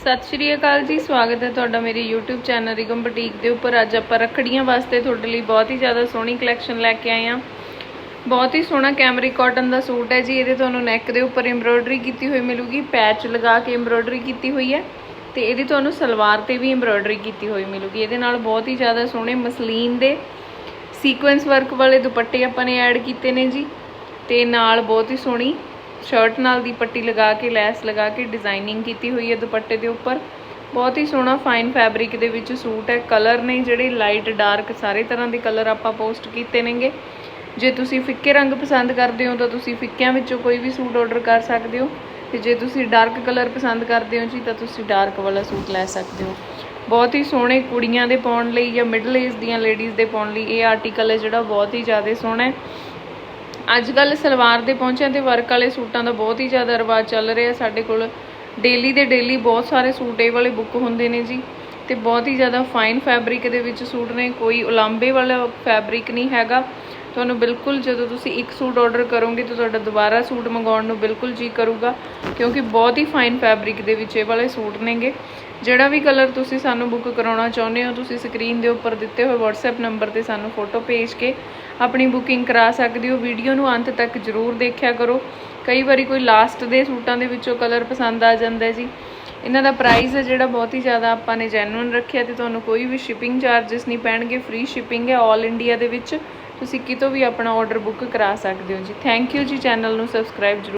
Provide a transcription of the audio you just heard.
ਸਤਿ ਸ਼੍ਰੀ ਅਕਾਲ ਜੀ, ਸਵਾਗਤ ਹੈ ਤੁਹਾਡਾ ਮੇਰੇ YouTube ਚੈਨਲ ਰਿਗਮ ਬੁਟੀਕ ਦੇ ਉੱਪਰ। ਅੱਜ ਆਪਾਂ ਰੱਖੜੀਆਂ ਵਾਸਤੇ ਤੁਹਾਡੇ ਲਈ ਬਹੁਤ ਹੀ ਜ਼ਿਆਦਾ ਸੋਹਣੀ ਕਲੈਕਸ਼ਨ ਲੈ ਕੇ ਆਏ ਹਾਂ। ਬਹੁਤ ਹੀ ਸੋਹਣਾ ਕੈਮਰੀ ਕਾਟਨ ਦਾ ਸੂਟ ਹੈ ਜੀ, ਇਹਦੇ ਤੁਹਾਨੂੰ ਨੈਕ ਦੇ ਉੱਪਰ ਐਮਬ੍ਰੋਇਡਰੀ ਕੀਤੀ ਹੋਈ ਮਿਲੂਗੀ ਪੈਚ ਲਗਾ ਕੇ ਐਮਬ੍ਰੋਇਡਰੀ ਕੀਤੀ ਹੋਈ ਹੈ ਤੇ ਇਹਦੀ ਤੁਹਾਨੂੰ ਸਲਵਾਰ ਤੇ ਵੀ ਐਮਬ੍ਰੋਇਡਰੀ ਕੀਤੀ ਹੋਈ ਮਿਲੂਗੀ। ਇਹਦੇ ਨਾਲ ਬਹੁਤ ਹੀ ਜ਼ਿਆਦਾ ਸੋਹਣੇ ਮਸਲੀਨ ਦੇ ਸੀਕੁਐਂਸ ਵਰਕ ਵਾਲੇ ਦੁਪੱਟੇ ਆਪਾਂ ਨੇ ਐਡ ਕੀਤੇ ਨੇ ਜੀ ਤੇ ਨਾਲ ਬਹੁਤ ਹੀ ਸੋਹਣੀ ਸ਼ਰਟ ਨਾਲ ਦੀ ਪੱਟੀ ਲਗਾ ਕੇ, ਲੈਸ ਲਗਾ ਕੇ ਡਿਜ਼ਾਈਨਿੰਗ ਕੀਤੀ ਹੋਈ ਹੈ ਦੁਪੱਟੇ ਦੇ ਉੱਪਰ। ਬਹੁਤ ਹੀ ਸੋਹਣਾ ਫਾਈਨ ਫੈਬਰਿਕ ਦੇ ਵਿੱਚ ਸੂਟ ਹੈ। ਕਲਰ ਨੇ ਜਿਹੜੇ ਲਾਈਟ ਡਾਰਕ ਸਾਰੇ ਤਰ੍ਹਾਂ ਦੇ ਕਲਰ ਆਪਾਂ ਪੋਸਟ ਕੀਤੇ ਨੇਗੇ। ਜੇ ਤੁਸੀਂ ਫਿੱਕੇ ਰੰਗ ਪਸੰਦ ਕਰਦੇ ਹੋ ਤਾਂ ਤੁਸੀਂ ਫਿੱਕਿਆਂ ਵਿੱਚੋਂ ਕੋਈ ਵੀ ਸੂਟ ਆਰਡਰ ਕਰ ਸਕਦੇ ਹੋ। ਤੇ ਜੇ ਤੁਸੀਂ ਡਾਰਕ ਕਲਰ ਪਸੰਦ ਕਰਦੇ ਹੋ ਜੀ ਤਾਂ ਤੁਸੀਂ ਡਾਰਕ ਵਾਲਾ ਸੂਟ ਲੈ ਸਕਦੇ ਹੋ। ਬਹੁਤ ਹੀ ਸੋਹਣੇ ਕੁੜੀਆਂ ਦੇ ਪਾਉਣ ਲਈ ਜਾਂ ਮਿਡਲ ਏਜ ਦੀਆਂ ਲੇਡੀਜ਼ ਦੇ ਪਾਉਣ ਲਈ ਇਹ ਆਰਟੀਕਲ ਹੈ ਜਿਹੜਾ ਬਹੁਤ ਹੀ ਜ਼ਿਆਦਾ ਸੋਹਣਾ ਹੈ। ਅੱਜ ਕੱਲ ਸਲਵਾਰ ਦੇ ਪਹੁੰਚਿਆਂ ਤੇ ਵਰਕ ਵਾਲੇ ਸੂਟਾਂ ਦਾ ਬਹੁਤ ਹੀ ਜ਼ਿਆਦਾ ਰਿਵਾਜ ਚੱਲ ਰਿਹਾ ਸਾਡੇ ਕੋਲ ਡੇਲੀ ਦੇ ਡੇਲੀ ਬਹੁਤ ਸਾਰੇ ਸੂਟ ਇਹ ਵਾਲੇ ਬੁੱਕ ਹੁੰਦੇ ਨੇ ਜੀ ਤੇ ਬਹੁਤ ਹੀ ਜ਼ਿਆਦਾ ਫਾਈਨ ਫੈਬਰਿਕ ਦੇ ਵਿੱਚ ਸੂਟ ਨੇ, ਕੋਈ ਉਲਾਂਬੇ ਵਾਲਾ ਫੈਬਰਿਕ ਨਹੀਂ ਹੈਗਾ। ਤੁਹਾਨੂੰ ਬਿਲਕੁਲ ਜਦੋਂ ਤੁਸੀਂ ਇੱਕ ਸੂਟ ਆਰਡਰ ਕਰੋਗੇ ਤਾਂ ਤੁਹਾਡਾ ਦੁਬਾਰਾ ਸੂਟ ਮੰਗਾਉਣ ਨੂੰ ਬਿਲਕੁਲ ਜੀ ਕਰੂਗਾ, ਕਿਉਂਕਿ ਬਹੁਤ ਹੀ ਫਾਈਨ ਫੈਬਰਿਕ ਦੇ ਵਿੱਚ ਇਹ ਵਾਲੇ ਸੂਟ ਨੇਗੇ। ਜਿਹੜਾ ਵੀ ਕਲਰ ਤੁਸੀਂ ਸਾਨੂੰ ਬੁੱਕ ਕਰਾਉਣਾ ਚਾਹੁੰਦੇ ਹੋ, ਤੁਸੀਂ ਸਕਰੀਨ ਦੇ ਉੱਪਰ ਦਿੱਤੇ ਹੋਏ WhatsApp ਨੰਬਰ ਤੇ ਸਾਨੂੰ ਫੋਟੋ ਭੇਜ ਕੇ ਆਪਣੀ ਬੁਕਿੰਗ ਕਰਾ ਸਕਦੇ ਹੋ। ਵੀਡੀਓ ਨੂੰ ਅੰਤ ਤੱਕ ਜ਼ਰੂਰ ਦੇਖਿਆ ਕਰੋ। ਕਈ ਵਾਰੀ ਕੋਈ ਲਾਸਟ ਦੇ ਸੂਟਾਂ ਦੇ ਵਿੱਚੋਂ ਕਲਰ ਪਸੰਦ ਆ ਜਾਂਦਾ ਜੀ। ਇਹਨਾਂ ਦਾ ਪ੍ਰਾਈਸ ਹੈ ਜਿਹੜਾ ਬਹੁਤ ਹੀ ਜ਼ਿਆਦਾ ਆਪਾਂ ਨੇ ਜੈਨੂਇਨ ਰੱਖਿਆ ਤੇ ਤੁਹਾਨੂੰ ਕੋਈ ਵੀ ਸ਼ਿਪਿੰਗ ਚਾਰजेस ਨਹੀਂ ਪੈਣਗੇ। ਫ੍ਰੀ ਸ਼ਿਪਿੰਗ ਹੈ 올 ਇੰਡੀਆ ਦੇ ਵਿੱਚ। ਤੁਸੀਂ ਕਿਤੋਂ ਵੀ ਆਪਣਾ ਆਰਡਰ ਬੁੱਕ ਕਰਾ ਸਕਦੇ ਹੋ ਜੀ। ਥੈਂਕ ਯੂ ਜੀ ਚੈਨਲ ਨੂੰ ਸਬਸਕ੍ਰਾਈਬ ਜ਼ਰੂਰ